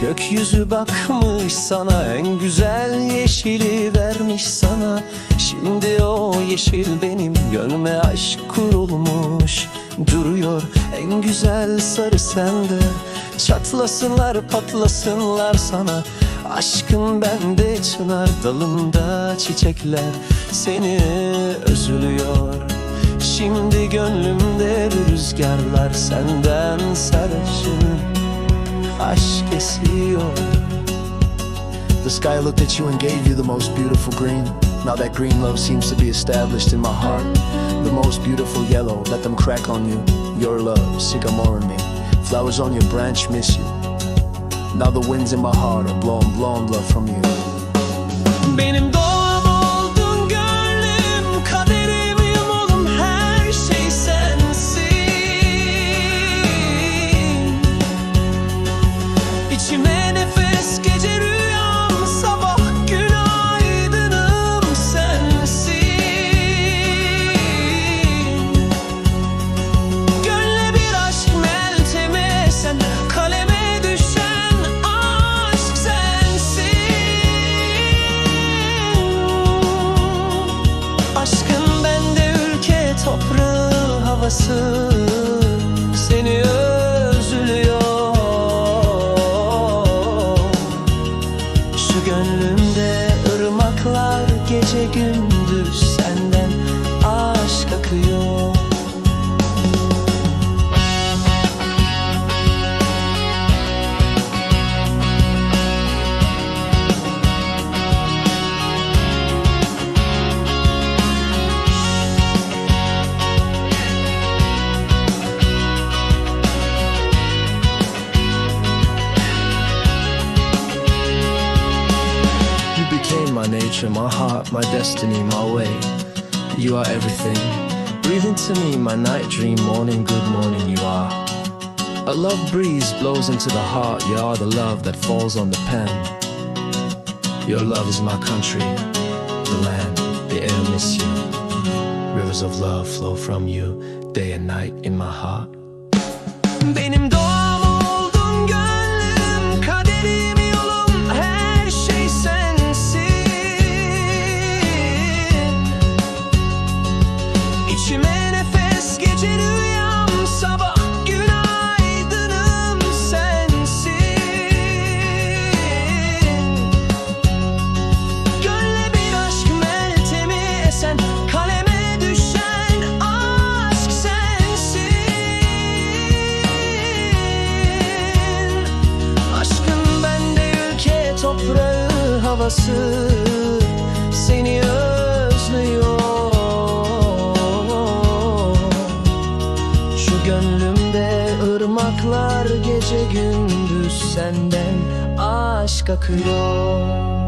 Gökyüzü bakmış sana En güzel yeşili vermiş sana. Şimdi o yeşil benim Gönlüme aşk kurulmuş. Duruyor en güzel sarı sende. Çatlasınlar patlasınlar sana. Aşkın bende çınar dalında çiçekler Seni özlüyor. Şimdi gönlümde rüzgarlar senden sarışın. Aşk The sky looked at you and gave you the most beautiful green. Now that green love seems to be established in my heart. The most beautiful yellow, let them crack on you. Your love, sycamore in me. Flowers on your branch miss you. Now the winds in my heart are blowing, blowing love from you. babası nature, my heart, my destiny, my way. You are everything. Breathe into me, my night dream, morning, good morning, you are. A love breeze blows into the heart, you are the love that falls on the pen. Your love is my country, the land, the air miss you. Rivers of love flow from you, day and night in my heart. Havası Seni özlüyor. Şu gönlümde ırmaklar gece gündüz senden aşk akıyor